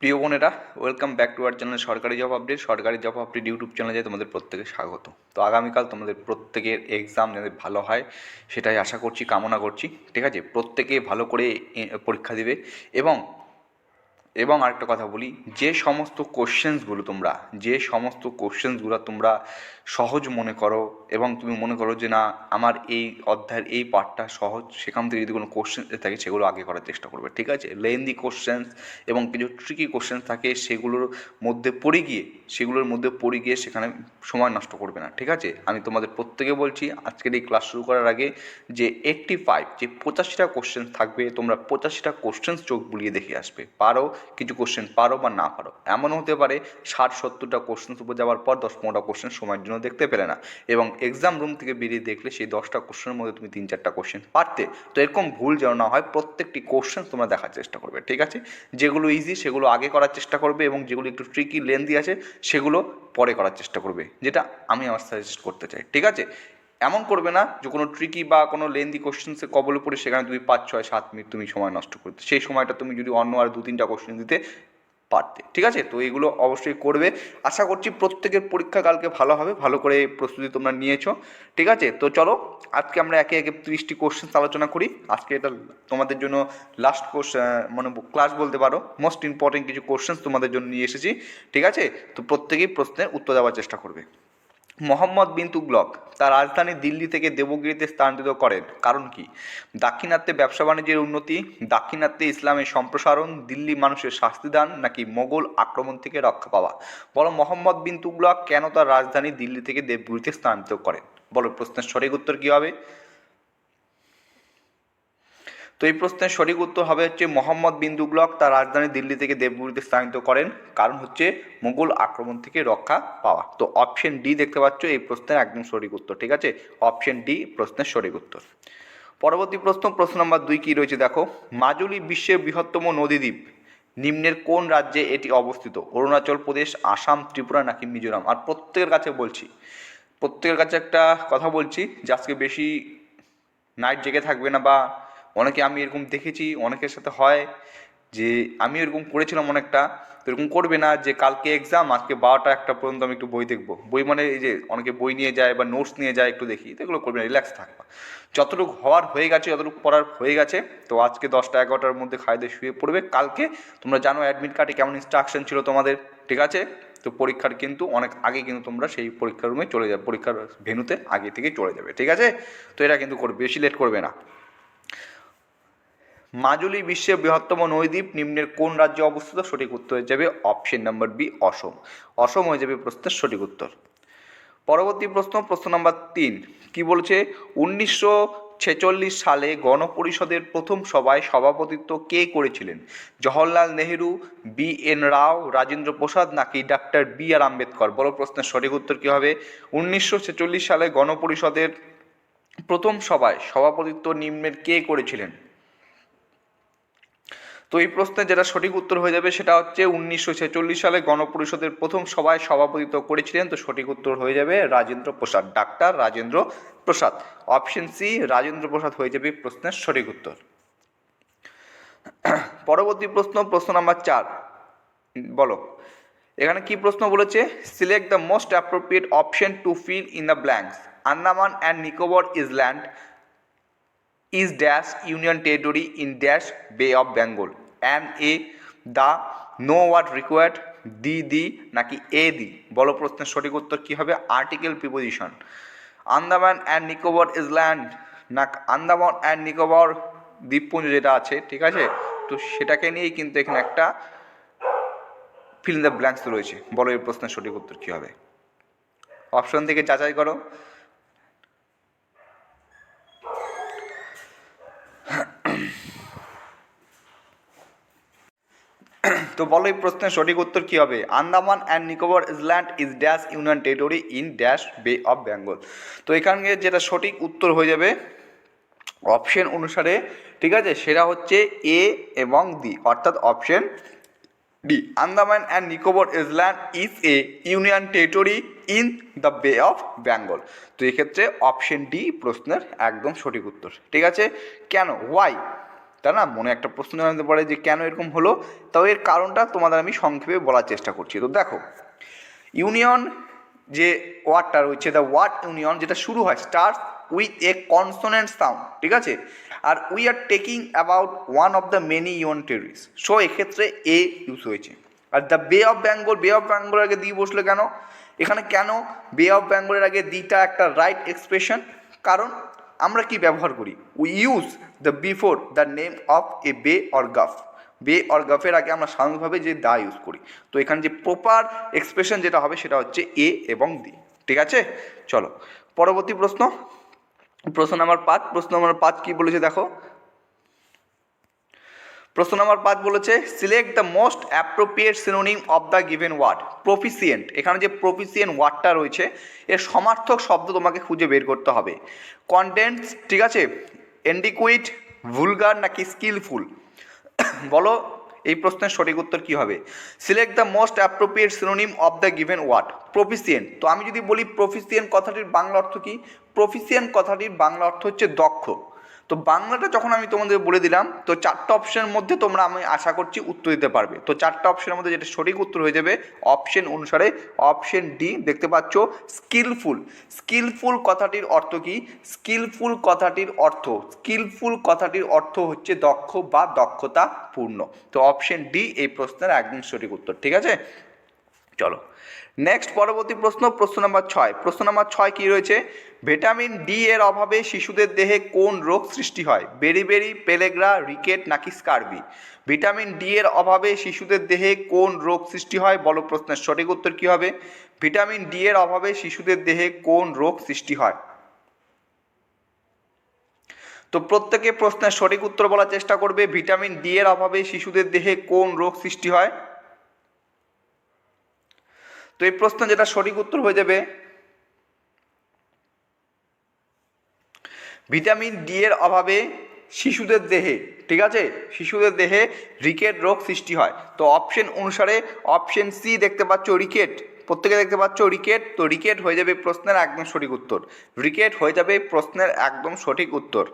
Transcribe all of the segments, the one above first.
প্রিয় বোনেরা welcome back to our channel সরকারি জব আপডেট সরকারি জব আপডেট ইউটিউব চ্যানেলে তোমাদের প্রত্যেকে স্বাগত। তো আগামীকাল তোমাদের প্রত্যেকের এক্সাম যাতে ভালো হয়, সেটাই আশা করছি, কামনা করছি। ঠিক আছে? প্রত্যেকে ভালো করে পরীক্ষা দেবে। এবং এবং আরেকটা কথা বলি, যে সমস্ত কোশ্চেন্সগুলো তোমরা, যে সমস্ত কোশ্চেন্সগুলো তোমরা সহজ মনে করো এবং তুমি মনে করো যে না, আমার এই অধ্যায়ের এই পার্টটা সহজ, সেখান থেকে যদি কোনো কোশ্চেন থাকে, সেগুলো আগে করার চেষ্টা করবে, ঠিক আছে? লেন্দি কোশ্চেন্স এবং কিছু ট্রিকি কোশ্চেন্স থাকে, সেগুলোর মধ্যে পড়ে গিয়ে, সেগুলোর মধ্যে পড়ে গিয়ে সেখানে সময় নষ্ট করবে না, ঠিক আছে? আমি তোমাদের প্রত্যেকে বলছি, আজকের এই ক্লাস শুরু করার আগে যে এইট্টি ফাইভ যে পঁচাশিটা কোশ্চেন থাকবে, তোমরা পঁচাশিটা কোশ্চেন্স চোখ বুলিয়ে দেখে আসবে, পারো, কিছু কোশ্চেন পারো বা না পারো। এমন হতে পারে, ষাট, সত্তরটা কোশ্চেন উপর যাওয়ার পর দশ, পনেরোটা কোশ্চেন সময়ের জন্য দেখতে পেলে না। এবং এক্সাম রুম থেকে বেরিয়ে দেখলে সেই দশটা কোশ্চেনের মধ্যে তুমি তিন চারটা কোশ্চেন পারতে। তো এরকম ভুল যেন না হয়, প্রত্যেকটি কোশ্চেন তোমরা দেখার চেষ্টা করবে, ঠিক আছে? যেগুলো ইজি সেগুলো আগে করার চেষ্টা করবে এবং যেগুলো একটু ট্রিকি লেন্দি আছে, সেগুলো পরে করার চেষ্টা করবে, যেটা আমি আমার সাজেস্ট করতে চাই, ঠিক আছে? এমন করবে না যে কোনো ট্রিকি বা কোনো লেন্দি কোশ্চেন্সে কবলে পড়ে সেখানে তুমি পাঁচ, ছয়, সাত মিনিট তুমি সময় নষ্ট করতে। সেই সময়টা তুমি যদি অন্য আর দু, তিনটা কোশ্চেন দিতে পারতে, ঠিক আছে? তো এগুলো অবশ্যই করবে। আশা করছি প্রত্যেকের পরীক্ষা কালকে ভালো হবে, ভালো করে প্রস্তুতি তোমরা নিয়েছো, ঠিক আছে? তো চলো, আজকে আমরা একে একে তিরিশটি কোশ্চেন আলোচনা করি। আজকে এটা তোমাদের জন্য লাস্ট কোশ্চেন মানে ক্লাস বলতে পারো। মোস্ট ইম্পর্টেন্ট কিছু কোশ্চেন্স তোমাদের জন্য নিয়ে এসেছি, ঠিক আছে? তো প্রত্যেকেই প্রশ্নের উত্তর দেওয়ার চেষ্টা করবে। মোহাম্মদ বিন তুগলক তার রাজধানী দিল্লি থেকে দেবগিরিতে স্থানান্তরিত করেন। কারণ কি? দাক্ষিণাত্যে ব্যবসা বাণিজ্যের উন্নতি, দাক্ষিণাত্যে ইসলামের সম্প্রসারণ, দিল্লি মানুষের শাস্তিদান নাকি মোগল আক্রমণ থেকে রক্ষা পাওয়া? বলো, মোহাম্মদ বিন তুগলক কেন তার রাজধানী দিল্লি থেকে দেবগিরিতে স্থানান্তরিত করেন? বলো, প্রশ্নের সঠিক উত্তর কী হবে? এই প্রশ্নের সঠিক উত্তর হবে হচ্ছে মোহাম্মদ বিন তুগলক তার রাজধানী দিল্লি থেকে দেবগুড়িতে স্থানান্তরিত করেন। কারণ হচ্ছে মুঘল আক্রমণ থেকে রক্ষা পাওয়া। তো অপশন ডি দেখতে পাচ্ছ, এই প্রশ্নের একদম সঠিক উত্তর, ঠিক আছে? অপশন ডি প্রশ্নের সঠিক উত্তর। পরবর্তী প্রশ্ন প্রশ্ন নম্বর দুই কী রয়েছে? দেখো, মাজুলি বিশ্বের বৃহত্তম নদীদ্বীপ। নিম্নের কোন রাজ্যে এটি অবস্থিত? অরুণাচল প্রদেশ, আসাম, ত্রিপুরা নাকি মিজোরাম? আর প্রত্যেকের কাছে বলছি, প্রত্যেকের কাছে একটা কথা বলছি, যে আজকে বেশি নাইট জেগে থাকবে না বা অনেকে আমি এরকম দেখেছি, অনেকের সাথে হয় যে আমি এরকম করেছিলাম অনেকটা, তো এরকম করবে না যে কালকে এক্সাম আজকে বারোটা একটা পর্যন্ত আমি একটু বই দেখব। বই মানে এই যে অনেকে বই নিয়ে যায় বা নোটস নিয়ে যায় একটু দেখি, তো এগুলো করবে না রিল্যাক্স থাকবা। যতটুকু হওয়ার হয়ে গেছে, যতটুকু পড়ার হয়ে গেছে, তো আজকে দশটা এগারোটার মধ্যে খাইয়ে শুয়ে পড়বে। কালকে তোমরা জানো অ্যাডমিট কার্ডে কেমন ইনস্ট্রাকশন ছিল তোমাদের, ঠিক আছে? তো পরীক্ষার কিন্তু অনেক আগে কিন্তু তোমরা সেই পরীক্ষার রুমে চলে যাবে, পরীক্ষার ভেনুতে আগে থেকে চলে যাবে, ঠিক আছে? তো এটা কিন্তু করবে, বেশি লেট করবে না। মাজুলি বিশ্বের বৃহত্তম নদীদ্বীপ, নিম্নের কোন রাজ্যে অবস্থিত সঠিক উত্তর হয়ে যাবে option number B, Assam. Assam হয়ে যাবে প্রশ্নের সঠিক উত্তর। পরবর্তী প্রশ্ন প্রশ্ন নাম্বার তিন। কি বলছে? উনিশশো ছেচল্লিশ সালে গণপরিষদের প্রথম সভায় সভাপতিত্ব কে করেছিলেন? জওহরলাল নেহেরু বি এন রাও, রাজেন্দ্র প্রসাদ নাকি ডাক্তার বি আর আম্বেদকর? বড় প্রশ্নের সঠিক উত্তর কী হবে? উনিশশো ছেচল্লিশ সালে গণপরিষদের প্রথম সভায় সভাপতিত্ব নিম্নের কে করেছিলেন? তো এই প্রশ্নের যেটা সঠিক উত্তর হয়ে যাবে সেটা হচ্ছে উনিশশো ছেচল্লিশ সালে গণপরিষদের প্রথম সভায় সভাপতিত্ব করেছিলেন। তো সঠিক উত্তর হয়ে যাবে Rajendra Prasad, doctor Rajendra Prasad. Option C, Rajendra Prasad হয়ে যাবে প্রশ্নের সঠিক উত্তর। পরবর্তী প্রশ্ন প্রশ্ন নাম্বার চার। বলো, এখানে কি প্রশ্ন বলেছে? Select the most appropriate option to fill in the blanks Andaman and Nicobar island is dash union territory in dash bay of bengal. And a the no what required the the, নাকি a, the? বলো প্রশ্নের সঠিক উত্তর কী হবে? Article preposition. Andaman and Nicobar island না Andaman and Nicobar দ্বীপপুঞ্জ যেটা আছে, ঠিক আছে? তো সেটাকে নিয়েই কিন্তু এখানে একটা ফিল ইন দ্য ব্ল্যাঙ্কস রয়েছে। বলো এই প্রশ্নের সঠিক উত্তর কী হবে? অপশন থেকে যাচাই করো। তো বলো এই প্রশ্নের সঠিক উত্তর কী হবে? Andaman and Nicobar island is dash union territory in dash bay of Bengal তো এখানে যেটা সঠিক উত্তর হয়ে যাবে অপশন অনুসারে, ঠিক আছে? সেটা হচ্ছে এ এবং ডি অর্থাৎ option D Andaman and Nicobar island is a union territory in the bay of Bengal তো এক্ষেত্রে অপশন ডি প্রশ্নের একদম সঠিক উত্তর, ঠিক আছে? কেন? ওয়াই না মনে একটা প্রশ্ন জানাতে পারে যে কেন এরকম হলো, তাও এর কারণটা তোমাদের আমি সংক্ষেপে বলার চেষ্টা করছি। তো দেখো ইউনিয়ন যে ওয়ার্ডটা রয়েছে দ্য ওয়ার্ড ইউনিয়ন যেটা শুরু হয় start with a consonant sound ঠিক আছে? আর we are taking about one of the many union territories so এক্ষেত্রে এ ইউজ হয়েছে। আর the bay of Bengal bay of বেঙ্গলের আগে দিয়ে বসলে কেন? এখানে কেন বে অফ বেঙ্গলের আগে দিটা একটা রাইট এক্সপ্রেশন কারণ আমরা কি ব্যবহার করি? We use the before the name of a bay or gulf বে অর গাফের আগে আমরা সাধারণভাবে যে দা ইউজ করি। তো এখানে যে প্রপার এক্সপ্রেশন যেটা হবে সেটা হচ্ছে এ এবং দি। ঠিক আছে? চলো, পরবর্তী প্রশ্ন। প্রশ্ন নাম্বার পাঁচ। প্রশ্ন নাম্বার পাঁচ কী বলেছে দেখো? প্রশ্ন নাম্বার পাঁচ বলেছে select the most appropriate synonym of the given word proficient এখানে যে প্রফিসিয়েন্ট ওয়ার্ডটা রয়েছে, এর সমার্থক শব্দ তোমাকে খুঁজে বের করতে হবে। কন্টেন্টস ঠিক আছে? এন্ডিকুইট ভুলগার নাকি স্কিলফুল বলো, এই প্রশ্নের সঠিক উত্তর কী হবে? Select the most appropriate synonym of the given word proficient তো আমি যদি বলি প্রফিসিয়েন্ট কথাটির বাংলা অর্থ কী? প্রফিসিয়েন্ট কথাটির বাংলা অর্থ হচ্ছে দক্ষ। তো বাংলাটা যখন আমি তোমাদের বলে দিলাম, তো চারটা অপশনের মধ্যে তোমরা আমি আশা করছি উত্তর দিতে পারবে। তো চারটা অপশনের মধ্যে যেটা সঠিক উত্তর হয়ে যাবে অপশন অনুসারে অপশন ডি দেখতে পাচ্ছ স্কিলফুল স্কিলফুল কথাটির অর্থ কি? স্কিলফুল কথাটির অর্থ স্কিলফুল কথাটির অর্থ হচ্ছে দক্ষ বা দক্ষতা পূর্ণ তো অপশন ডি এই প্রশ্নের একদম সঠিক উত্তর, ঠিক আছে? চলো। নেক্সট পরবর্তী প্রশ্ন প্রশ্ন নাম্বার ছয়। প্রশ্ন নাম্বার ছয় কী রয়েছে? ভিটামিন ডি এর অভাবে শিশুদের দেহে কোন রোগ সৃষ্টি হয়? বেরিবেরি পেলেগ্রা রিকেট নাকি স্কারবি ভিটামিন ডি এর অভাবে শিশুদের দেহে কোন রোগ সৃষ্টি হয়? বলো প্রশ্নের সঠিক উত্তর কী হবে? ভিটামিন ডি এর অভাবে শিশুদের দেহে কোন রোগ সৃষ্টি হয়? তো প্রত্যেকে প্রশ্নের সঠিক উত্তর বলার চেষ্টা করবে। ভিটামিন ডি এর অভাবে শিশুদের দেহে কোন রোগ সৃষ্টি হয়? তো এই প্রশ্ন যেটা সঠিক উত্তর হয়ে যাবে, ভিটামিন ডি এর অভাবে শিশুদের দেহে, ঠিক আছে? শিশুদের দেহে রিকেট রোগ সৃষ্টি হয়। তো অপশন অনুসারে অপশন সি দেখতে পাচ্ছ রিকেট। প্রত্যেকে দেখতে পাচ্ছ রিকেট? তো রিকেট হয়ে যাবে প্রশ্নের একদম সঠিক উত্তর। রিকেট হয়ে যাবে প্রশ্নের একদম সঠিক উত্তর।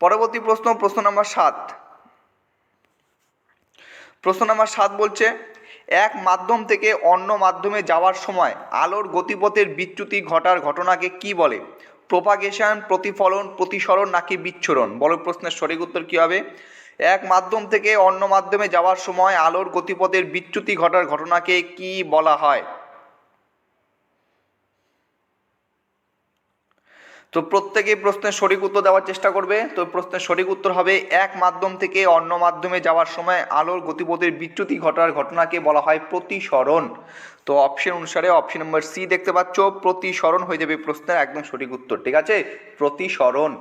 পরবর্তী প্রশ্ন প্রশ্ন নাম্বার সাত। প্রশ্ন নাম্বার সাত বলছে এক মাধ্যম থেকে অন্য মাধ্যমে যাওয়ার সময় আলোর গতিপথের বিচ্যুতি ঘটার ঘটনাকে কি বলে? প্রোপাগেশন, প্রতিফলন, প্রতিসরণ নাকি বিচ্ছরণ? বলো প্রশ্নের সঠিক উত্তর কী হবে? এক মাধ্যম থেকে অন্য মাধ্যমে যাওয়ার সময় আলোর গতিপথের বিচ্যুতি ঘটার ঘটনাকে কি বলা হয়? তো প্রত্যেকেই প্রশ্নের সঠিক উত্তর দেওয়ার চেষ্টা করবে। তো প্রশ্নের সঠিক উত্তর হবে, এক মাধ্যম থেকে অন্য মাধ্যমে যাওয়ার সময় আলোর গতিপথের বিচ্যুতি ঘটার ঘটনাকে বলা হয় প্রতিসরণ। তো অপশন অনুসারে অপশন নম্বর সি দেখতে পাচ্ছ, প্রতিসরণ হয়ে যাবে প্রশ্নের একদম সঠিক উত্তর, ঠিক আছে? প্রতিসরণ।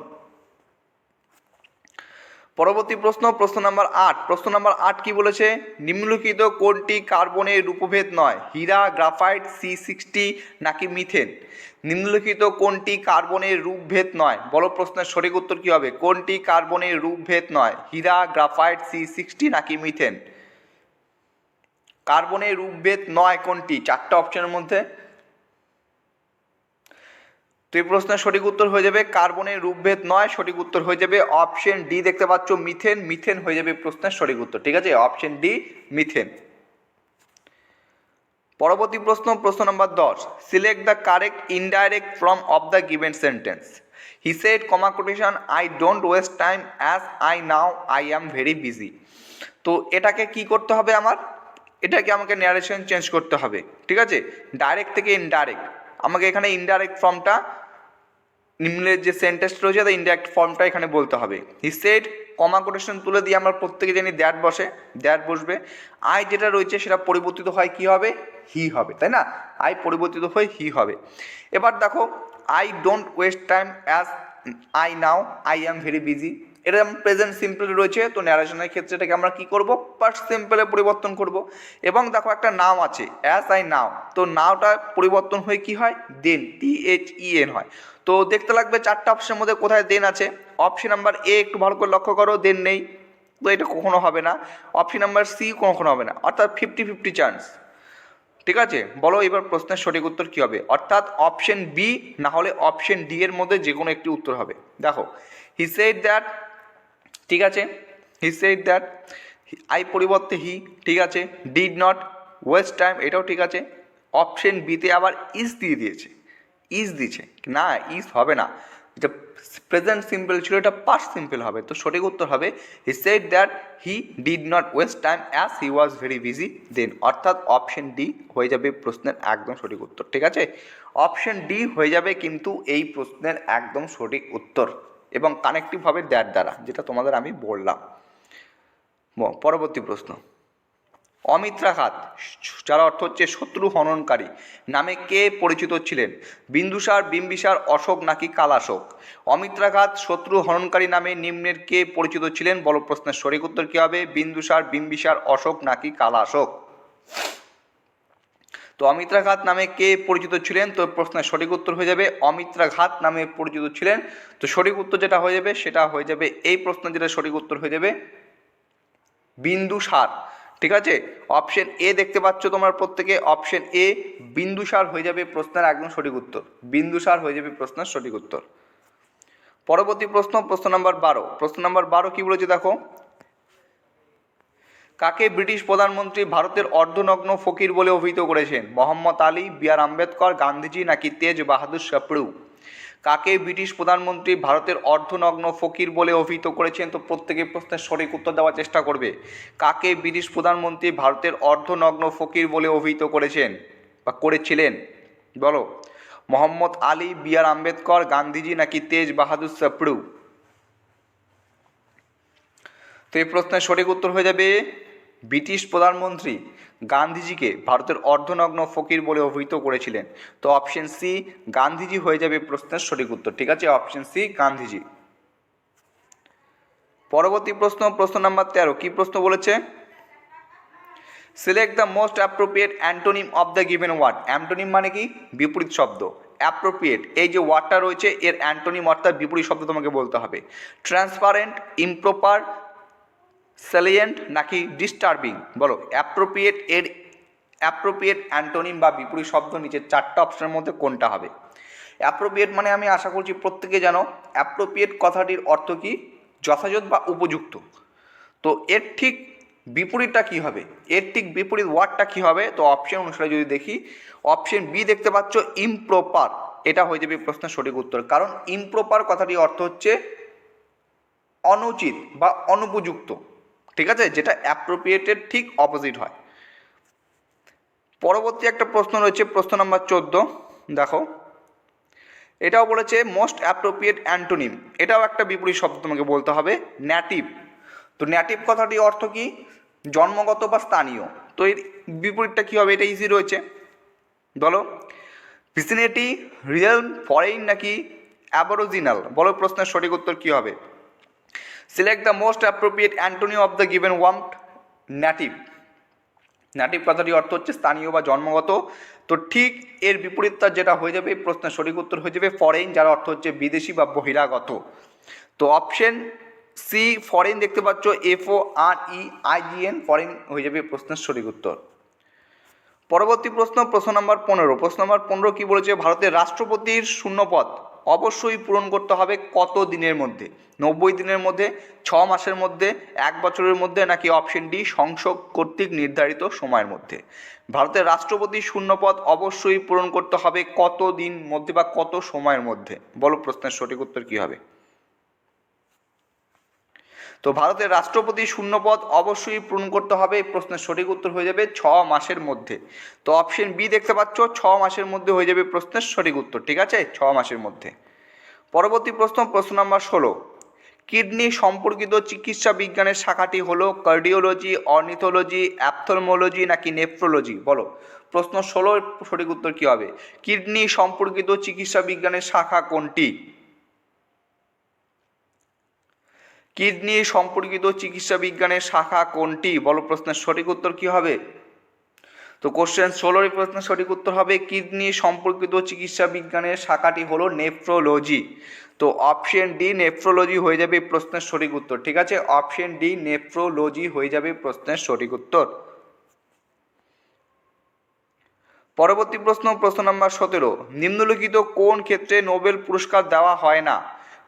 পরবর্তী প্রশ্ন প্রশ্ন নাম্বার আট। প্রশ্ন নাম্বার আট কি বলেছে? নিম্নলিখিত কোনটি কার্বনের রূপভেদ নয়? হীরা, গ্রাফাইট, সি সিক্সটি নাকি মিথেন? নিম্নলিখিত কোনটি কার্বনের রূপভেদ নয়? বলো প্রশ্নের সঠিক উত্তর কী হবে? কোনটি কার্বনের রূপভেদ নয়? হীরা, গ্রাফাইট, সি সিক্সটি নাকি মিথেন? কার্বনের রূপভেদ নয় কোনটি? চারটা অপশনের মধ্যে। তো এই প্রশ্নের সঠিক উত্তর হয়ে যাবে কার্বনের রূপভেদ নয়, সঠিক উত্তর হয়ে যাবে অপশন ডি, দেখতে পাচ্ছ মিথেন মিথেন হয়ে যাবে প্রশ্নের সঠিক উত্তর, ঠিক আছে? Option D, methane. পরবর্তী প্রশ্ন প্রশ্ন নম্বর দশ। Select the correct indirect from of the given sentence he said comma quotation I don't waste time as I now I am very busy তো এটাকে কি করতে হবে আমার? এটাকে আমাকে ন্যারেশন চেঞ্জ করতে হবে, ঠিক আছে? ডাইরেক্ট থেকে ইনডাইরেক্ট আমাকে এখানে ইনডাইরেক্ট ফর্মটা নিম্নের যে সেন্টেন্স রয়েছে তার ইনডাইরেক্ট ফর্মটা এখানে বলতে হবে। হি সেড কমা কোটেশন তুলে দিয়ে আমরা প্রত্যেকে জানি দ্যাট বসে দ্যাট বসবে। আই যেটা রয়েছে, সেটা পরিবর্তিত হয় কি হবে? হি হবে, তাই না? আই পরিবর্তিত হয়ে হি হবে। এবার দেখো I don't waste time as I now I am very busy এটা প্রেজেন্ট সিম্পল রয়েছে, তো ন্যারেশনের ক্ষেত্রে এটাকে আমরা কি করব? পাস্ট সিম্পলে পরিবর্তন করব। এবং দেখো একটা নাম আছে অ্যাজ আই নাও তো নাওটা পরিবর্তন হয়ে কি হয়? দেন টি এইচ ই এন হয়। তো দেখতে লাগবে চারটা অপশনের মধ্যে কোথায় দেন আছে। অপশন নাম্বার এ একটু ভালো করে লক্ষ্য করো দেন নেই। তো এটা কখনো হবে না। অপশন নাম্বার সি কখনো হবে না। অর্থাৎ ফিফটি ফিফটি চান্স ঠিক আছে? বলো এবার প্রশ্নের সঠিক উত্তর কী হবে? অর্থাৎ অপশন বি না হলে অপশন ডি এর মধ্যে যে কোনো একটি উত্তর হবে। দেখো হি সেড দ্যাট ঠিক আছে? হি সেড দ্যাট আই পরিবর্তে হি ঠিক আছে? ডিড নট ওয়েস্ট টাইম এটাও ঠিক আছে। অপশন বিতে আবার ইজ দিয়ে দিয়েছে। ইজ দিয়েছে। না ইজ হবে না। এটা প্রেজেন্ট সিম্পল ছিল, এটা পাস্ট সিম্পল হবে। তো সঠিক উত্তর হবে he said that he did not waste time as he was very busy then অর্থাৎ অপশন ডি হয়ে যাবে প্রশ্নের একদম সঠিক উত্তর, ঠিক আছে? অপশন ডি হয়ে যাবে কিন্তু এই প্রশ্নের একদম সঠিক উত্তর। এবং কানেক্টিভ হবে দ্যাট দ্বারা, যেটা তোমাদের আমি বললাম। পরবর্তী প্রশ্ন। অমিত্রাঘাত, যার অর্থ হচ্ছে শত্রু হননকারী, নামে কে পরিচিত ছিলেন? বিন্দুসার, বিম্বিসার, অশোক নাকি কালাশোক? অমিত্রাঘাত, শত্রু হননকারী নামে নিম্নের কে পরিচিত ছিলেন? বলো প্রশ্নের সঠিক উত্তর কী হবে? বিন্দুসার, বিম্বিসার, অশোক নাকি কালাশোক? তো অমিত্রাঘাত নামে কে পরিচিত ছিলেন? তো প্রশ্নের সঠিক উত্তর হয়ে যাবে অমিত্রাঘাত নামে পরিচিত ছিলেন। তো সঠিক উত্তর যেটা হয়ে যাবে, সেটা হয়ে যাবে এই প্রশ্নের যেটা সঠিক উত্তর হয়ে যাবে বিন্দুসার ঠিক আছে? অপশন এ দেখতে পাচ্ছ তোমার প্রত্যেকে, অপশন এ বিন্দুসার হয়ে যাবে প্রশ্নের একদম সঠিক উত্তর। বিন্দুসার হয়ে যাবে প্রশ্নের সঠিক উত্তর। পরবর্তী প্রশ্ন প্রশ্ন নাম্বার বারো। প্রশ্ন নাম্বার বারো কি বলেছে দেখো? কাকে ব্রিটিশ প্রধানমন্ত্রী ভারতের অর্ধনগ্ন ফকির বলে অভিহিত করেছেন? মোহাম্মদ আলী, বি আর আম্বেদকর, গান্ধীজি নাকি তেজ বাহাদুর শাপড়ু? কাকে ব্রিটিশ প্রধানমন্ত্রী ভারতের অর্ধনগ্ন ফকির বলে অভিহিত করেছেন? তো প্রত্যেকে প্রশ্নের সঠিক উত্তর দেওয়ার চেষ্টা করবে। কাকে ব্রিটিশ প্রধানমন্ত্রী ভারতের অর্ধনগ্ন ফকির বলে অভিহিত করেছেন বা করেছিলেন? বলো। মোহাম্মদ আলী, বি আর আম্বেদকর, গান্ধীজি নাকি তেজ বাহাদুর শাপড়ু? তো এই প্রশ্নের সঠিক উত্তর হয়ে যাবে ব্রিটিশ প্রধানমন্ত্রী গান্ধীজিকে ভারতের অর্ধনগ্ন ফকির বলে অভিহিত করেছিলেন। তো অপশন সি গান্ধীজি হয়ে যাবে প্রশ্নের সঠিক উত্তর। ঠিক আছে? Option C Gandhiji. পরবর্তী প্রশ্ন প্রশ্ন নাম্বার তেরো। কি প্রশ্ন বলেছে? Select the most appropriate antonym of the given word antonym মানে কি? বিপরীত শব্দ। অ্যাপ্রোপ্রিয়েট এই যে ওয়ার্ডটা রয়েছে, এর অ্যান্টোনিম অর্থাৎ বিপরীত শব্দ তোমাকে বলতে হবে। ট্রান্সপারেন্ট ইমপ্রপার স্যালিয়েন্ট নাকি ডিস্টার্বিং বলো অ্যাপ্রোপ্রিয়েট এর অ্যাপ্রোপ্রিয়েট অ্যান্টোনিম বা বিপরীত শব্দ নিচের চারটা অপশনের মধ্যে কোনটা হবে? অ্যাপ্রোপ্রিয়েট মানে আমি আশা করছি প্রত্যেকে জানো অ্যাপ্রোপ্রিয়েট কথাটির অর্থ কি? যথাযথ বা উপযুক্ত। তো এর ঠিক বিপরীতটা কি হবে? এর ঠিক বিপরীত ওয়ার্ডটা কি হবে? তো অপশন অনুসারে যদি দেখি অপশন বি দেখতে পাচ্ছ ইমপ্রপার এটা হয়ে যাবে প্রশ্নের সঠিক উত্তর। কারণ ইমপ্রপার কথাটির অর্থ হচ্ছে অনুচিত বা অনুপযুক্ত। ঠিক আছে? যেটা অ্যাপ্রোপ্রিয়েটের ঠিক অপোজিট হয়। পরবর্তী একটা প্রশ্ন রয়েছে, প্রশ্ন নাম্বার চোদ্দ। দেখো। এটাও বলেছে মোস্ট অ্যাপ্রোপ্রিয়েট অ্যান্টোনিম এটাও একটা বিপরীত শব্দ তোমাকে বলতে হবে ন্যাটিভ তো ন্যাটিভ কথাটি অর্থ কি? জন্মগত বা স্থানীয়। তো এর বিপরীতটা কী হবে? এটা ইজি রয়েছে। বলো। ভিসিনিটি রিয়েল ফরেইন নাকি অ্যাবরিজিনাল বলো প্রশ্নের সঠিক উত্তর কী হবে? Select the most appropriate antonym of the given ওয়াম্প native native কথাটি অর্থ হচ্ছে স্থানীয় বা জন্মগত। তো ঠিক এর বিপরীতটা যেটা হয়ে যাবে প্রশ্নের সঠিক উত্তর হয়ে যাবে ফরেন যার অর্থ হচ্ছে বিদেশি বা বহিরাগত। তো অপশন সি ফরেন দেখতে পাচ্ছ F O R E IGN foreign হয়ে যাবে প্রশ্নের সঠিক উত্তর। পরবর্তী প্রশ্ন প্রশ্ন নম্বর পনেরো। প্রশ্ন নম্বর পনেরো কী বলেছে? ভারতের রাষ্ট্রপতির শূন্যপদ অবশ্যই পূরণ করতে হবে কত দিনের মধ্যে? নব্বই দিনের মধ্যে, ছ মাসের মধ্যে, এক বছরের মধ্যে নাকি অপশন ডি সংসদ কর্তৃক নির্ধারিত সময়ের মধ্যে? ভারতের রাষ্ট্রপতির শূন্যপদ অবশ্যই পূরণ করতে হবে কত দিন মধ্যে বা কত সময়ের মধ্যে? বলো প্রশ্নের সঠিক উত্তর কী হবে? তো ভারতের রাষ্ট্রপতি শূন্যপদ অবশ্যই পূরণ করতে হবে, এই প্রশ্নের সঠিক উত্তর হয়ে যাবে ছ মাসের মধ্যে। তো অপশন বি দেখতে পাচ্ছ, ছ মাসের মধ্যে হয়ে যাবে প্রশ্নের সঠিক উত্তর, ঠিক আছে? ছ মাসের মধ্যে। পরবর্তী প্রশ্ন প্রশ্ন নাম্বার ষোলো। কিডনি সম্পর্কিত চিকিৎসা বিজ্ঞানের শাখাটি হলো কার্ডিওলজি, অর্নিথোলজি, অ্যাপথলমোলজি নাকি নেফ্রোলজি? বলো। প্রশ্ন ষোলোর সঠিক উত্তর কী হবে? কিডনি সম্পর্কিত চিকিৎসা বিজ্ঞানের শাখা কোনটি? কিডনি সম্পর্কিত চিকিৎসা বিজ্ঞানের শাখা কোনটি? বলো প্রশ্নের সঠিক উত্তর কি হবে? তো কোশ্চেন ষোলোর প্রশ্নের সঠিক উত্তর হবে, কিডনি সম্পর্কিত চিকিৎসা বিজ্ঞানের শাখাটি হলো নেফ্রোলজি। তো অপশন ডি নেফ্রোলজি হয়ে যাবে প্রশ্নের সঠিক উত্তর, ঠিক আছে? অপশন ডি নেফ্রোলজি হয়ে যাবে প্রশ্নের সঠিক উত্তর। পরবর্তী প্রশ্ন প্রশ্ন নম্বর সতেরো। নিম্নলিখিত কোন ক্ষেত্রে নোবেল পুরস্কার দেওয়া হয় না?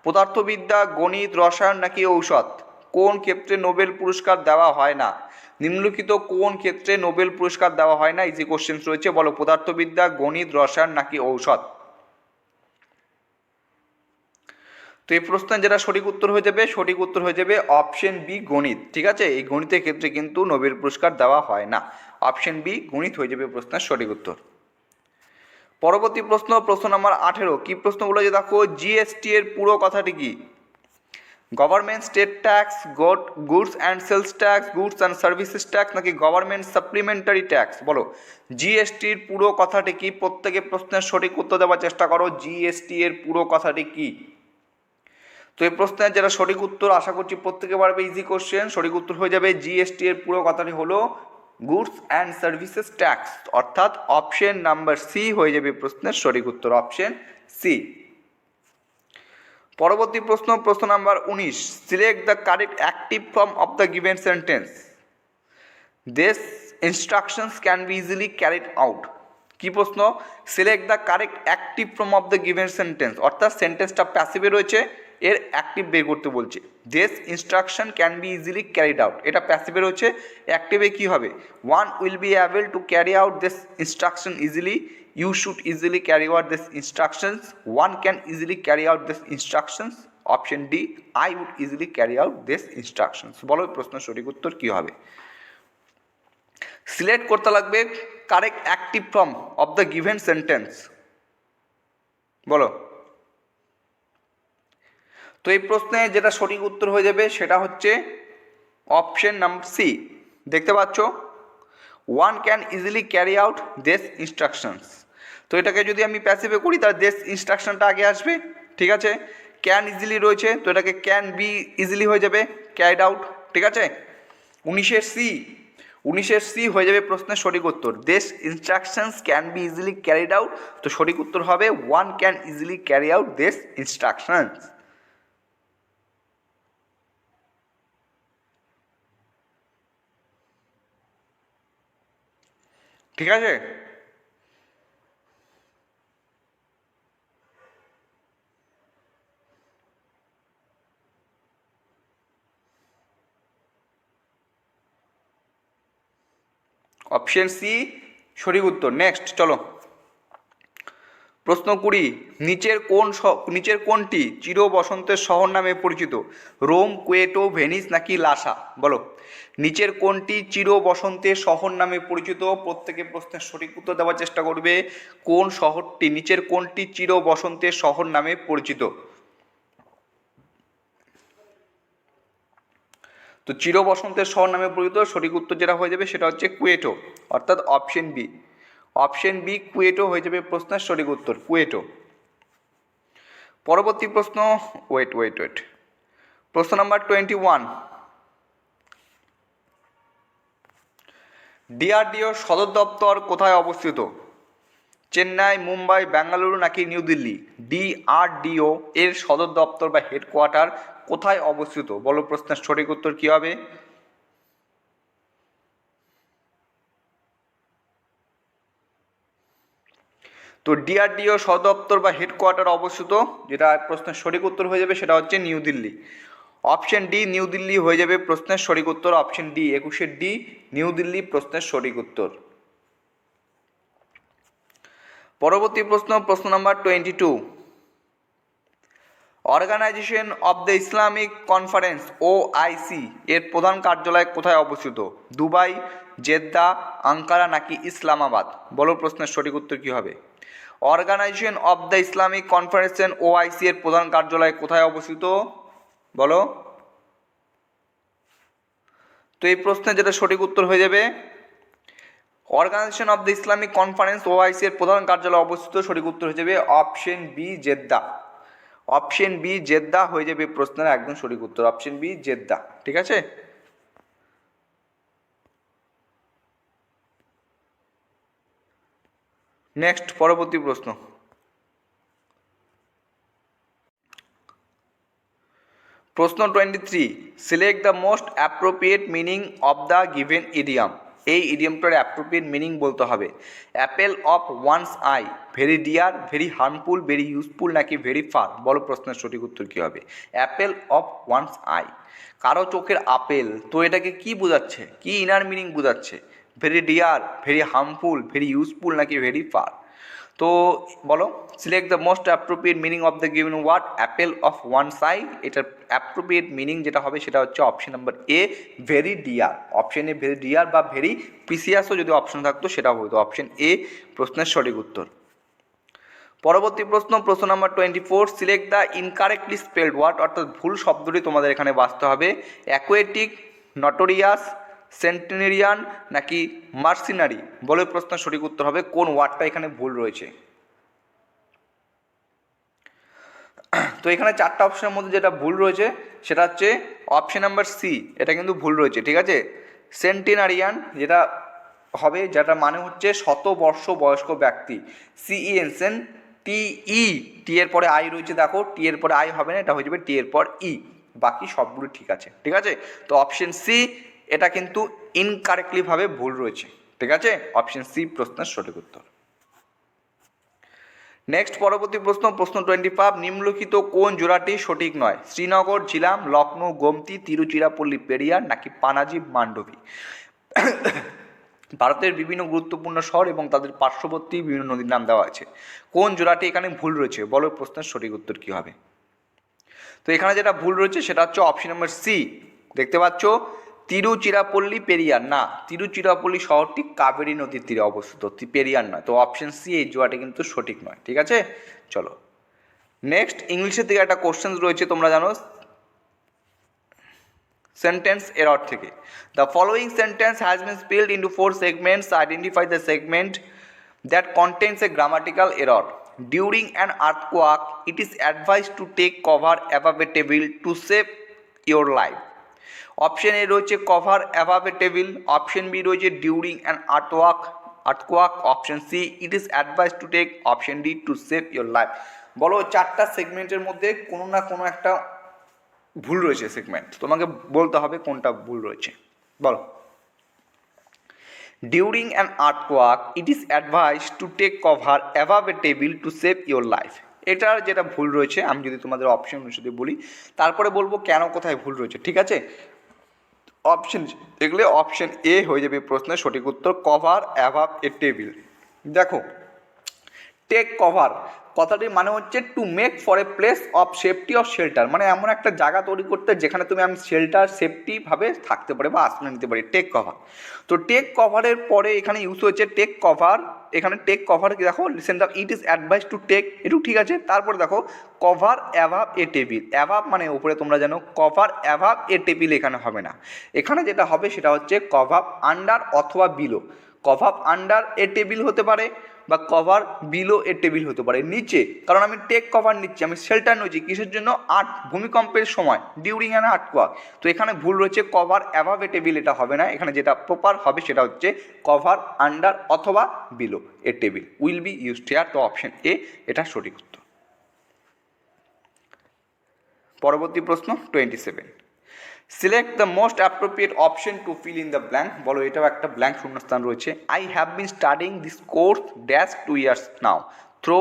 পদার্থবিদ্যা, গণিত, রসায়ন নাকি ঔষধ? কোন ক্ষেত্রে নোবেল পুরস্কার দেওয়া হয় না? নিম্নলিখিত কোন ক্ষেত্রে নোবেল পুরস্কার দেওয়া হয় না? ইজি কোশ্চেন রয়েছে, বলো। পদার্থবিদ্যা, গণিত, রসায়ন নাকি ঔষধ? তো এই প্রশ্নের যেটা সঠিক উত্তর হয়ে যাবে, সঠিক উত্তর হয়ে যাবে অপশন বি গণিত। ঠিক আছে? এই গণিতের ক্ষেত্রে কিন্তু নোবেল পুরস্কার দেওয়া হয় না। অপশন বি গণিত হয়ে যাবে প্রশ্নের সঠিক উত্তর। পরবর্তী প্রশ্ন প্রশ্ন নাম্বার আঠেরো। কি প্রশ্ন বলে যে দেখো জিএসটি এর পুরো কথাটি কি? Government state tax goat goods and sales tax goods and services tax নাকি গভর্নমেন্ট সাপ্লিমেন্টারি ট্যাক্স বলো। জিএসটির পুরো কথাটি কি? প্রত্যেকে প্রশ্নের সঠিক উত্তর দেওয়ার চেষ্টা করো। জিএসটি এর পুরো কথাটি কি? তো এই প্রশ্নের যেটা সঠিক উত্তর, আশা করছি প্রত্যেকে পারবে ইজি কোশ্চেন সঠিক উত্তর হয়ে যাবে। জিএসটি এর পুরো কথাটি হলো গুডস অ্যান্ড সার্ভিসেস ট্যাক্স, অর্থাৎ অপশন নাম্বার সি হয়ে যাবে প্রশ্নের সঠিক উত্তর, অপশন সি। পরবর্তী প্রশ্ন প্রশ্ন নাম্বার উনিশ। Select the correct active form of the given sentence this instructions can be easily carried out কি প্রশ্ন? Select the correct active form of the given sentence অর্থাৎ সেন্টেন্সটা প্যাসিভে রয়েছে এর অ্যাক্টিভ বের করতে বলছে। This instruction can be easily carried out এটা প্যাসিভে রয়েছে অ্যাক্টিভে কী হবে? One will be able to carry out this instruction easily you should easily carry out this instructions one can easily carry out this instructions option D I would easily carry out this instructions বলো, প্রশ্ন সঠিক উত্তর কী হবে? Select করতে লাগবে correct active form of the given sentence বলো। তো এই প্রশ্নে যেটা সঠিক উত্তর হয়ে যাবে সেটা হচ্ছে অপশন নাম্বার সি। দেখতে পাচ্ছ? One can easily carry out these instructions তো এটাকে যদি আমি প্যাসিভে করি, তাহলে দেস ইনস্ট্রাকশনটা আগে আসবে, ঠিক আছে? ক্যান ইজিলি রয়েছে, তো এটাকে ক্যান বি ইজিলি হয়ে যাবে ক্যারিড আউট ঠিক আছে? উনিশের সি। উনিশের সি হয়ে যাবে প্রশ্নের সঠিক উত্তর। These instructions can be easily carried out তো সঠিক উত্তর হবে one can easily carry out these instructions ঠিক আছে? অপশন সি সঠিক উত্তর। নেক্সট চলো। প্রশ্ন কুড়ি, নিচের কোন নিচের কোনটি চির বসন্তের শহর নামে পরিচিত? রোম, কুয়েটো, ভেনিস নাকি লাসা? বলো। নিচের কোনটি চির বসন্তের শহর নামে পরিচিত? প্রত্যেকে প্রশ্নের সঠিক উত্তর দেওয়ার চেষ্টা করবে। কোন শহরটি, নিচের কোনটি চির বসন্তের শহর নামে পরিচিত? তো চির বসন্তের শহর নামে পরিচিত, সঠিক উত্তর যেটা হয়ে যাবে সেটা হচ্ছে কুয়েটো, অর্থাৎ option B. Option B, Quito হয়ে যাবে প্রশ্নের সঠিক উত্তর, কুয়েটো। পরবর্তী প্রশ্ন ওয়েট ওয়েট ওয়েট প্রশ্ন নাম্বার টোয়েন্টি ওয়ান ডিআরডিও সদর দপ্তর কোথায় অবস্থিত? চেন্নাই, মুম্বাই বেঙ্গালুরু নাকি নিউ দিল্লি? ডিআরডিও এর সদর দপ্তর বা হেডকোয়ার্টার কোথায় অবস্থিত? বলো প্রশ্নের সঠিক উত্তর কী হবে? তো ডিআরডিও সদপ্তর বা হেডকোয়ার্টার অবস্থিত, যেটা প্রশ্নের সঠিক উত্তর হয়ে যাবে সেটা হচ্ছে নিউ দিল্লি। অপশন ডি নিউ দিল্লি হয়ে যাবে প্রশ্নের সঠিক উত্তর অপশন ডি একুশের ডি নিউ দিল্লি প্রশ্নের সঠিক উত্তর। পরবর্তী প্রশ্ন প্রশ্ন number twenty two organisation of the Islamic conference O IC এর প্রধান কার্যালয় কোথায় অবস্থিত? দুবাই, জেদ্দা, আঙ্কারা নাকি ইসলামাবাদ? বলো প্রশ্নের সঠিক উত্তর কী হবে? Organisation of the Islamic conference O IC এর প্রধান কার্যালয় কোথায় অবস্থিত? বলো। তো এই প্রশ্নের যেটা সঠিক উত্তর হয়ে যাবে, organisation of the Islamic conference OIC এর প্রধান কার্যালয় অবস্থিত, সঠিক উত্তর হয়ে যাবে option B, Jeddah. Option B, Jeddah হয়ে যাবে প্রশ্নের একদম সঠিক উত্তর, অপশন বি, জেদ্দা। ঠিক আছে? নেক্সট পরবর্তী প্রশ্ন। প্রশ্ন twenty three select the most appropriate meaning of the given idiom এই ইডিয়মটার অ্যাপ্রোপ্রিয়েট মিনিং বলতে হবে। Apple of one's eye very dear very harmful very useful নাকি ভেরি ফার বলো প্রশ্নের সঠিক উত্তর কী হবে। অ্যাপেল অফ ওয়ান্স আই কারও চোখের আপেল, তো এটাকে কি বোঝাচ্ছে? কি ইনার মিনিং বোঝাচ্ছে? Very dear very harmful very useful নাকি ভেরি ফার তো বলো select the most appropriate meaning of the given word apple of one side এটার অ্যাপ্রোপ্রিয়েট মিনিং যেটা হবে সেটা হচ্ছে option number A very dear option A very dear বা very প্রিসিয়াসও যদি অপশন থাকতো সেটা হতো। অপশন এ প্রশ্নের সঠিক উত্তর। পরবর্তী প্রশ্ন প্রশ্ন number twenty four select the incorrectly spelled word অর্থাৎ ভুল শব্দটি তোমাদের এখানে বাঁচতে হবে। অ্যাকোয়েটিক নটোরিয়াস সেন্টেনেরিয়ান নাকি মার্সিনারি? বলে প্রশ্নের সঠিক উত্তর হবে, কোন ওয়ার্ডটা এখানে ভুল রয়েছে? তো এখানে চারটা অপশনের মধ্যে যেটা ভুল রয়েছে, সেটা হচ্ছে অপশন নাম্বার সি, এটা কিন্তু ভুল রয়েছে, ঠিক আছে? সেন্টেনারিয়ান যেটা হবে যেটা মানে হচ্ছে শত বর্ষ বয়স্ক ব্যক্তি। সিইএনসেন টিই টি এর পরে আই রয়েছে, দেখো টি এর পরে আই হবে না, এটা হয়ে যাবে টি এর পর ই বাকি সবগুলো ঠিক আছে ঠিক আছে? তো অপশন সি এটা কিন্তু ইনকারেক্টলিভাবে ভুল রয়েছে। ঠিক আছে? অপশন সি প্রশ্নের সঠিক উত্তর। নেক্সট পরবর্তী প্রশ্ন প্রশ্ন টোয়েন্টি ফাইভ নিম্নলিখিত কোন জোড়াটি সঠিক নয়? শ্রীনগর জিলাম লখনৌ গোমতি, তিরুচিরাপল্লী, পেরিয়ার নাকি পানাজি, মান্ডবী? ভারতের বিভিন্ন গুরুত্বপূর্ণ শহর এবং তাদের পার্শ্ববর্তী বিভিন্ন নদীর নাম দেওয়া আছে। কোন জোড়াটি এখানে ভুল রয়েছে? বলো প্রশ্নের সঠিক উত্তর কী হবে। তো এখানে যেটা ভুল রয়েছে সেটা হচ্ছে অপশন নাম্বার সি দেখতে পাচ্ছ? তিরুচিরাপল্লী পেরিয়ার, না, তিরুচিরাপল্লী শহরটি কাবেরী নদীর তীরে অবস্থিত। পেরিয়ার নয়, তো অপশন সি এই জোয়াটি কিন্তু সঠিক নয়, ঠিক আছে? চলো। নেক্সট ইংলিশের দিকে একটা কোশ্চেন রয়েছে, তোমরা জানো? সেন্টেন্স এরর থেকে। The following sentence has been split into four segments identify the segment that contains a grammatical error during an earthquake it is advise to take cover above a table to save your life option A রয়েছে cover above a table option B রয়েছে during an earthquake earthquake option C it is advise to take option D to save your life বলো চারটা সেগমেন্টের মধ্যে কোনো না কোনো একটা ভুল রয়েছে সেগমেন্ট তোমাকে বলতে হবে কোনটা ভুল রয়েছে। বলো। During an earthquake it is advise to take cover above a table to save your life এটার যেটা ভুল রয়েছে, আমি যদি তোমাদের অপশন অনুসারে বলি, তারপরে বলব কেন কোথায় ভুল রয়েছে, ঠিক আছে? অপশন এগুলো অপশন এ হয়ে যাবে প্রশ্নের সঠিক উত্তর কভার অ্যাভাব এ টেবিল দেখো টেক কভার কথাটির মানে হচ্ছে to make for a place of safety of shelter মানে এমন একটা জায়গা তৈরি করতে যেখানে তুমি আমি শেল্টার সেফটিভাবে থাকতে পারি বা আশ্রয় নিতে পারি। টেক কভার তো টেক কভারের পরে এখানে ইউজ হয়েছে টেক কভার এখানে টেক কভার দেখো sentence it is advice to take একটু ঠিক আছে? তারপরে দেখো কভার অ্যাভাব এ টেবিল অ্যাভাব মানে উপরে তোমরা জানো কভার অ্যাভাব এ টেবিল এখানে হবে না। এখানে যেটা হবে সেটা হচ্ছে কভাব আন্ডার অথবা below cover under a table হতে পারে বা কভার বিলো এ টেবিল হতে পারে। নিচে, কারণ আমি টেক কভার নিচ্ছি, আমি শেল্টার নিচ্ছি, কিসের জন্য? আট, ভূমিকম্পের সময় ডিউরিং অ্যান আর্টওয়াক তো এখানে ভুল রয়েছে কভার অ্যাভাব এ টেবিল এটা হবে না, এখানে যেটা প্রপার হবে সেটা হচ্ছে কভার আন্ডার অথবা below a table will be used here তো অপশন এ এটা সঠিক উত্তর। পরবর্তী প্রশ্ন twenty seven select the most appropriate option to fill in the blank বলো, এটাও একটা ব্ল্যাঙ্ক শূন্যস্থান রয়েছে। I have been studying this course dash two years now through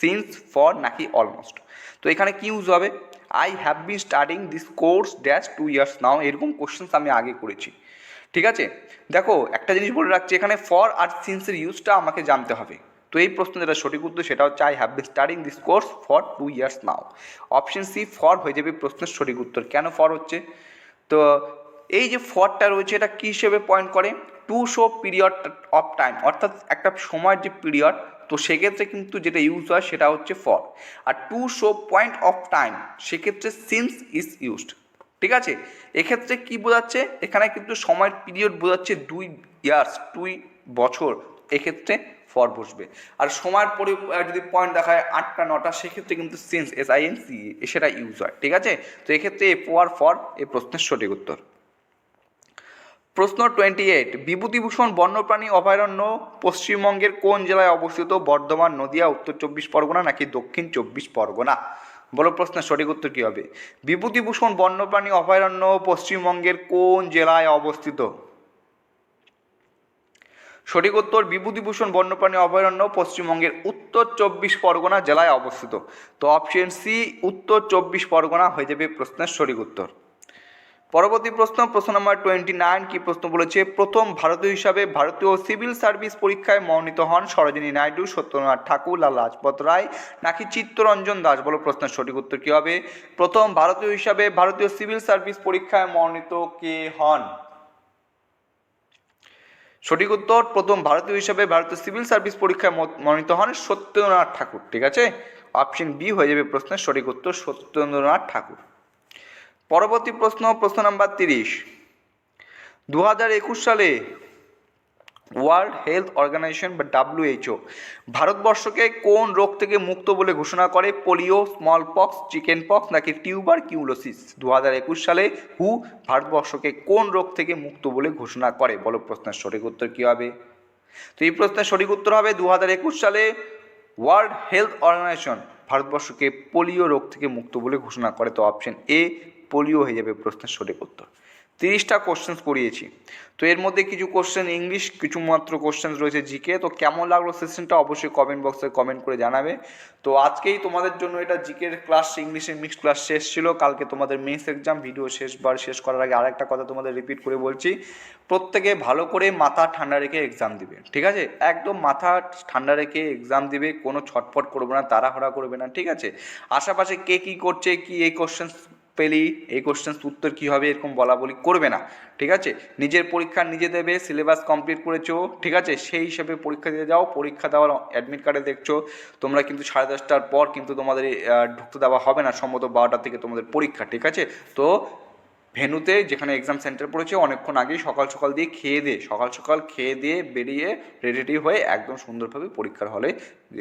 since for নাকি অলমোস্ট তো এখানে কি ইউজ হবে? I have been studying this course dash two years now এরকম কোশ্চেন্স আমি আগে করেছি। ঠিক আছে? দেখো, একটা জিনিস বলে রাখছি, এখানে ফর আর সিন্সের ইউজটা আমাকে জানতে হবে। তো এই প্রশ্ন যেটা সঠিক উত্তর, সেটা হচ্ছে I have been studying this course for two years now option C for হয়ে যাবে প্রশ্নের সঠিক উত্তর। কেন ফর হচ্ছে? তো এই যে ফরটা রয়েছে, এটা কী হিসেবে পয়েন্ট করে? To show period of time অর্থাৎ একটা সময়ের যে পিরিয়ড তো সেক্ষেত্রে কিন্তু যেটা ইউজ হয় সেটা হচ্ছে for R to show point of time সেক্ষেত্রে সিন্স ইজ ইউজড ঠিক আছে? এক্ষেত্রে কি বোঝাচ্ছে? এখানে কিন্তু সময়ের পিরিয়ড বোঝাচ্ছে দুই ইয়ার্স দুই বছর। এক্ষেত্রে ফর বসবে। আর সময়ের পরে যদি পয়েন্ট দেখায় আটটা, নটা, সেক্ষেত্রে কিন্তু since S I N C সেটা ইউজ হয় ঠিক আছে? তো এক্ষেত্রে এ ফোয়ার ফর এই প্রশ্নের সঠিক উত্তর। প্রশ্ন টোয়েন্টি এইট বিভূতিভূষণ বন্যপ্রাণী অভয়ারণ্য পশ্চিমবঙ্গের কোন জেলায় অবস্থিত? বর্ধমান, নদিয়া, উত্তর চব্বিশ পরগনা নাকি দক্ষিণ চব্বিশ পরগনা? বলো প্রশ্নের সঠিক উত্তর কী হবে? বিভূতিভূষণ বন্যপ্রাণী অভয়ারণ্য পশ্চিমবঙ্গের কোন জেলায় অবস্থিত? সঠিক উত্তর বিভূতিভূষণ বন্যপ্রাণী অভয়ারণ্য পশ্চিমবঙ্গের উত্তর চব্বিশ পরগনা জেলায় অবস্থিত। তো অপশন সি উত্তর চব্বিশ পরগনা হয়ে যাবে প্রশ্নের সঠিক উত্তর। পরবর্তী প্রশ্ন প্রশ্ন নাম্বার টোয়েন্টি নাইন কি প্রশ্ন বলেছে? প্রথম ভারতীয় হিসাবে ভারতীয় সিভিল সার্ভিস পরীক্ষায় মনোনীত হন সরোজিনী নাইডু, সত্যনাথ ঠাকুর, লাল লাজপত রায়, নাকি চিত্তরঞ্জন দাস বলো প্রশ্নের সঠিক উত্তর কী হবে? প্রথম ভারতীয় হিসাবে ভারতীয় সিভিল সার্ভিস পরীক্ষায় মনোনীত কে হন? সঠিক উত্তর, প্রথম ভারতীয় হিসাবে ভারতীয় সিভিল সার্ভিস পরীক্ষায় মনোনীত হন সত্যেন্দ্রনাথ ঠাকুর, ঠিক আছে? অপশন বি হয়ে যাবে প্রশ্নের সঠিক উত্তর, সত্যেন্দ্রনাথ ঠাকুর। পরবর্তী প্রশ্ন প্রশ্ন নাম্বার তিরিশ। দু হাজার একুশ সালে ওয়ার্ল্ড হেলথ অর্গানাইজেশন বা ডাব্লিউএইচও ভারতবর্ষকে কোন রোগ থেকে মুক্ত বলে ঘোষণা করে? Polio small pox chicken pox নাকি টিউবার কিউলোসিস দু হাজার একুশ সালে হু ভারতবর্ষকে কোন রোগ থেকে মুক্ত বলে ঘোষণা করে? বলো, প্রশ্নের সঠিক উত্তর কী হবে? তো এই প্রশ্নের সঠিক উত্তর হবে দু হাজার একুশ সালে ওয়ার্ল্ড হেলথ অর্গানাইজেশন ভারতবর্ষকে পোলিও রোগ থেকে মুক্ত বলে ঘোষণা করে। তো অপশন এ পোলিও হয়ে যাবে প্রশ্নের সঠিক উত্তর। তিরিশটা কোশ্চেন্স পড়িয়েছি। তো এর মধ্যে কিছু কোশ্চেন ইংলিশ কিছু মাত্র কোশ্চেন্স রয়েছে জিকে তো কেমন লাগল সেশনটা অবশ্যই কমেন্ট বক্সে কমেন্ট করে জানাবে। তো আজকেই তোমাদের জন্য এটা জিকের ক্লাস ইংলিশের মিক্স ক্লাস শেষ ছিল। কালকে তোমাদের মেন্স এক্সাম ভিডিও শেষবার শেষ করার আগে আরেকটা কথা তোমাদের রিপিট করে বলছি। প্রত্যেকে ভালো করে মাথা ঠান্ডা রেখে এক্সাম দিবে, ঠিক আছে? একদম মাথা ঠান্ডা রেখে এক্সাম দিবে, কোনো ছটফট করবে না, তাড়াহুড়া করবে না, ঠিক আছে? আশেপাশে কে কী করছে, কি এই কোশ্চেন পেলি এই কোশ্চেন উত্তর কী হবে এরকম বলা বলি করবে না, ঠিক আছে? নিজের পরীক্ষা নিজে দেবে সিলেবাস কমপ্লিট করেছ, ঠিক আছে? সেই হিসেবে পরীক্ষা দিতে যাও, পরীক্ষা দেওয়ার অ্যাডমিট কার্ডে দেখছ, তোমরা কিন্তু সাড়ে দশটার পর কিন্তু তোমাদের ঢুকতে দেওয়া হবে না, সম্ভবত বারোটা থেকে তোমাদের পরীক্ষা, ঠিক আছে? তো ভেনুতে যেখানে এক্সাম সেন্টার পড়েছে, অনেকক্ষণ আগেই সকাল সকাল দিয়ে খেয়ে দিয়ে, সকাল সকাল খেয়ে দিয়ে বেরিয়ে রেডি হয়ে একদম সুন্দরভাবে পরীক্ষার হলে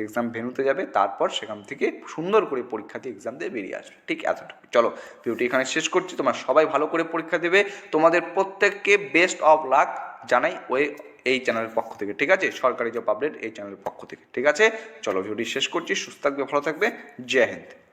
এক্সাম ভেনুতে যাবে। তারপর সেখান থেকে সুন্দর করে পরীক্ষা দিয়ে এক্সাম দিয়ে বেরিয়ে আসবে। ঠিক এতটুকু চলো ভিডিওটি এখানে শেষ করছি। তোমরা সবাই ভালো করে পরীক্ষা দেবে। তোমাদের প্রত্যেককে বেস্ট অফ লাক জানাই ওই, এই চ্যানেলের পক্ষ থেকে। ঠিক আছে? সরকারি জব আপডেট এই চ্যানেলের পক্ষ থেকে। ঠিক আছে? চলো ভিডিওটি শেষ করছি। সুস্থ থাকবে, ভালো থাকবে। জয় হিন্দ।